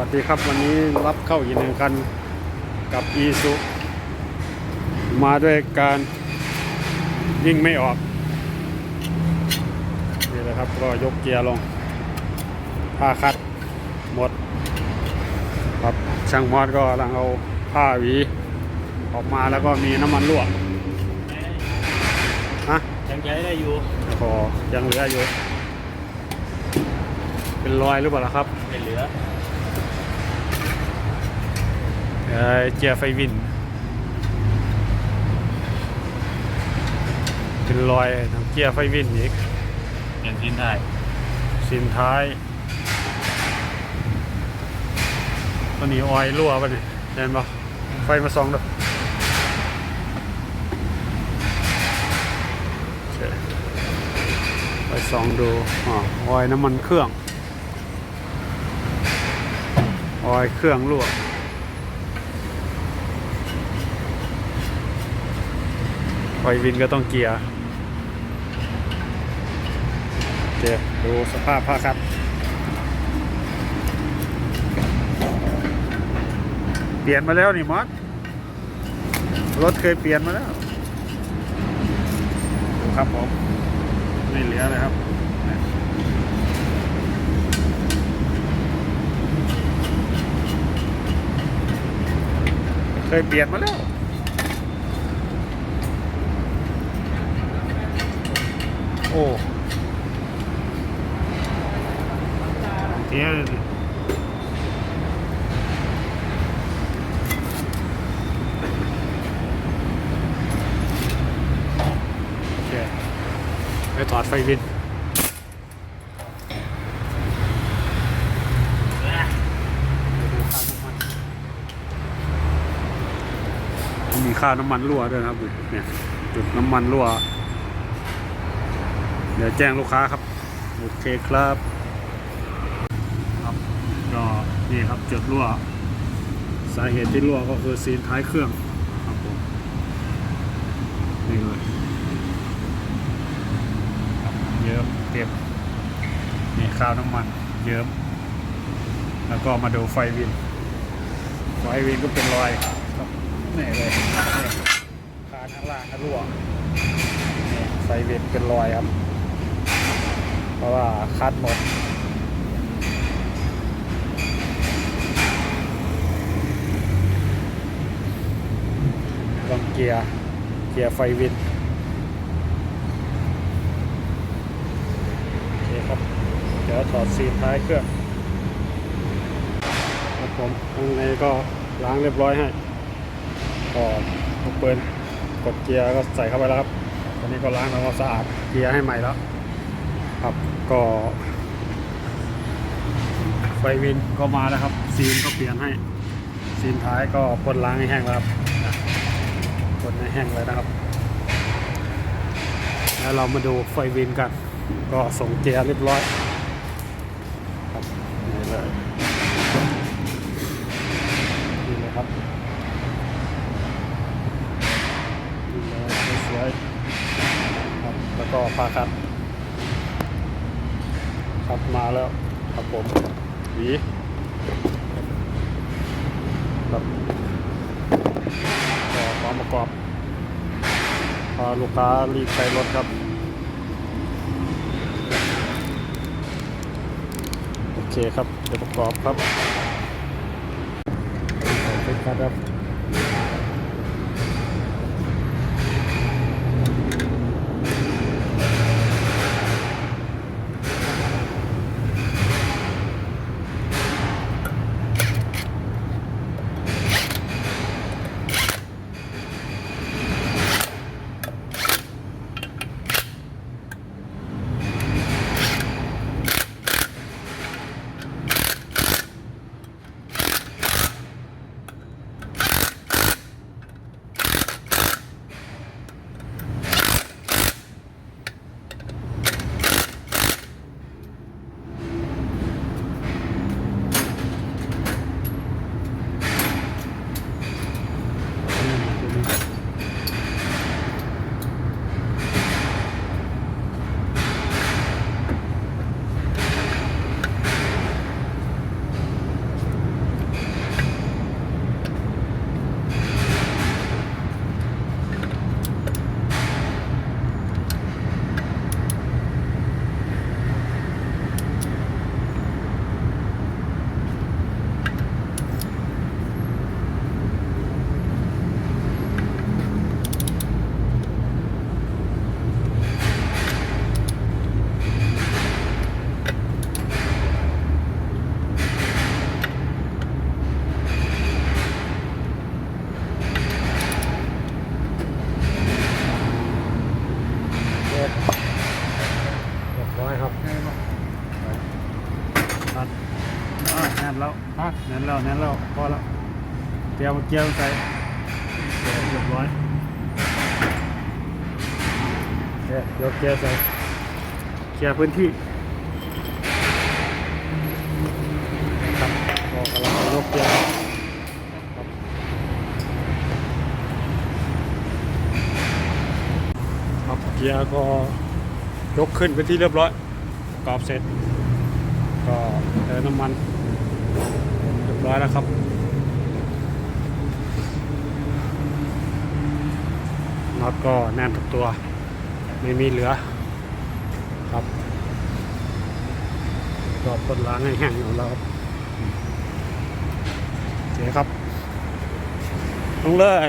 วัสดีครับวันนี้รับเข้าอีกหนึ่งกันกับอีซุมาด้วยการยิ่งไม่ออกนี่แหละครับก็ยกเกียร์ลงผ้าคัดหมดครับช่างมอดก็กำลังเอาผ้าหวีออกมาแล้วก็มีน้ำมันรั่วฮะยังใช้ได้อยู่พอยังเหลืออยู่ เป็นรอยหรือเปล่าล่ะครับไม่เหลือ เอ่อเจียร์ไฟวิน เป็นรอยทางเกียร์ไฟวินอีกยังกินได้สินท้ายตอนนี้ออยรั่วป่ะเนี่ยเห็นปะไฟมาส่องด้วยโอเคไปส่องดูอ๋อออยน้ำมันเครื่อง ออยเครื่องรั่ว ไฟวินก็ต้องเกียร์โอเคดูสภาพผ้าครับเปลี่ยนมาแล้วนี่มอสรถเคยเปลี่ยนมาแล้วดูครับผมไม่เหลือเลยครับเคยเปลี่ยนมาแล้ว โอ้เทียนโอเคไปถอดไฟวินมีค่าน้ำมันรั่วด้วยนะครับเนี่ยจุดน้ำมันรั่ว เดี๋ยวแจ้งลูกค้าครับ โอเคครับครับก็นี่ครับจุดรั่ว สาเหตุที่รั่วก็คือซีนท้ายเครื่องครับผมนี่เลยเยิ้มเก็บนี่คราวน้ำมันเยิ้มแล้วก็มาดูไฟวิน ไฟวินก็เป็นรอยครับนี่เลยคานข้างล่างก็รั่วนี่ไฟวินเป็นรอยครับ เพราะว่าคัดหมด ลองเกียร์ เกียร์ไฟวินโอเคครับ เดี๋ยวถอดซีนท้ายเครื่อง ครับผมข้างในก็ล้างเรียบร้อยให้ก็ลูกปืนกดเกียร์ก็ใส่เข้าไปแล้วครับ ตอนนี้ก็ล้างทำความสะอาดเกียร์ให้ใหม่แล้ว ครับก็ไฟวินก็มาแล้วครับ ซีนก็เปลี่ยนให้ ซีนท้ายก็พ่นล้างให้แห้งแล้วครับพ่นให้แห้งเลยนะครับ แล้วเรามาดูไฟวินกัน ก็ส่งเกียเรียบร้อยครับนี่เลยนี่เลยครับนี่เลยสวยครับแล้วก็พาครับ มาแล้วครับผมหวีครับก็ความประกอบพาลูกค้ารีบใช้รถครับโอเคครับเดี๋ยวประกอบครับเป็นครับ แล้วฮะแน่นแล้วแน่นแล้วพอแล้วเตรียมเกียร์ใส่เกียร์เรียบร้อยเดี๋ยวยกเกียร์ใส่เกียร์พื้นที่ครับก็กำลังยกเกียร์ครับเกียร์ก็ยกขึ้นไปที่เรียบร้อยประกอบเสร็จก็เติมน้ำมัน ร้อยแล้วครับ น็อตก็แน่นทุกตัว ไม่มีเหลือครับก็ปลดล้างให้แห้งอยู่แล้วครับโอเคครับลงเลย